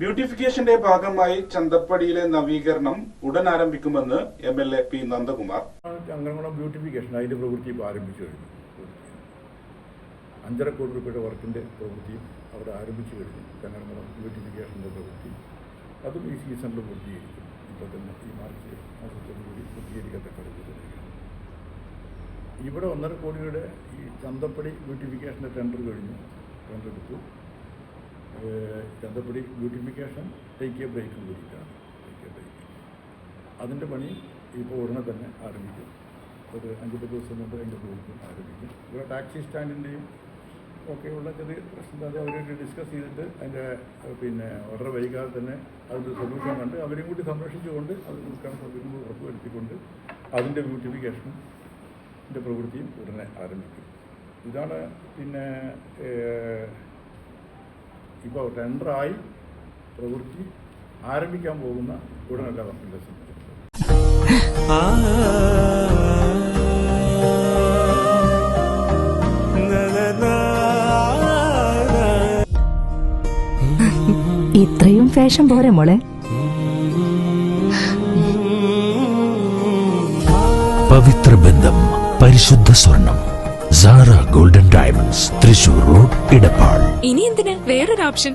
ബ്യൂട്ടിഫിക്കേഷന്റെ ഭാഗമായി ചന്തപ്പടിയിലെ നവീകരണം ഉടൻ ആരംഭിക്കുമെന്ന് M L A P Nandakumar. Changaramkulam beautification അതിന്റെ പ്രവൃത്തി ഇപ്പോൾ ആരംഭിച്ചു കഴിഞ്ഞു. അഞ്ചര കോടി രൂപയുടെ വർക്കിന്റെ പ്രവൃത്തി അവിടെ ആരംഭിച്ചു കഴിഞ്ഞു. ചങ്ങരംകുളം ബ്യൂട്ടിഫിക്കേഷന്റെ പ്രവൃത്തി. അതും ഈ സീസണിൽ പൂർത്തീകരിക്കും. ഇപ്പോൾ തന്നെ ഈ മാർച്ച് മാസത്തോടുകൂടി പൂർത്തീകരിക്കത്തക്ക ഇവിടെ ഒന്നര കോടിയുടെ ഈ ചന്തപ്പടി ബ്യൂട്ടിഫിക്കേഷന്റെ ടെൻഡർ കഴിഞ്ഞു. ടെൻഡർ എടുത്തു. ചന്തപ്പടി ബ്യൂട്ടിഫിക്കേഷൻ ടേക്ക് എ ബ്രേക്കും കൂടിയിട്ടാണ് ടേക്ക് ബ്രേക്ക് അതിന്റെ പണി ഇപ്പോൾ ഉടനെ തന്നെ ആരംഭിക്കും. ഒരു അഞ്ച് പത്ത് ദിവസം കൊണ്ട് അതിന്റെ പ്രവൃത്തി ആരംഭിക്കും. ഇവിടെ ടാക്സി സ്റ്റാൻഡിന്റെയും ഒക്കെയുള്ള ചെറിയ പ്രശ്നം അത് അവരായിട്ട് ഡിസ്കസ് ചെയ്തിട്ട് അതിന്റെ പിന്നെ വളരെ വൈകാതെ തന്നെ അതിന്റെ സൊല്യൂഷൻ കണ്ട് അവരെയും കൂടി സംരക്ഷിച്ചുകൊണ്ട് അത് കൊടുക്കാൻ സൗകര്യം ഉറപ്പുവരുത്തിക്കൊണ്ട് അതിന്റെ ബ്യൂട്ടിഫിക്കേഷനും പ്രവൃത്തിയും ഉടനെ ആരംഭിക്കും. ഇതാണ് പിന്നെ ഇപ്പോൾ ടെൻഡറായി പ്രവൃത്തി ആരംഭിക്കാൻ പോകുന്ന ഉടനല്ല വർക്കിന്റെ ഇത്രയും ഫാഷൻ പോരെ മോളെ? പവിത്ര ബന്ധം പരിശുദ്ധ സ്വർണം. Sara golden diamonds Thrissur road Edappal. ഇനി എന്തിന്? വേറൊരു ഓപ്ഷൻ.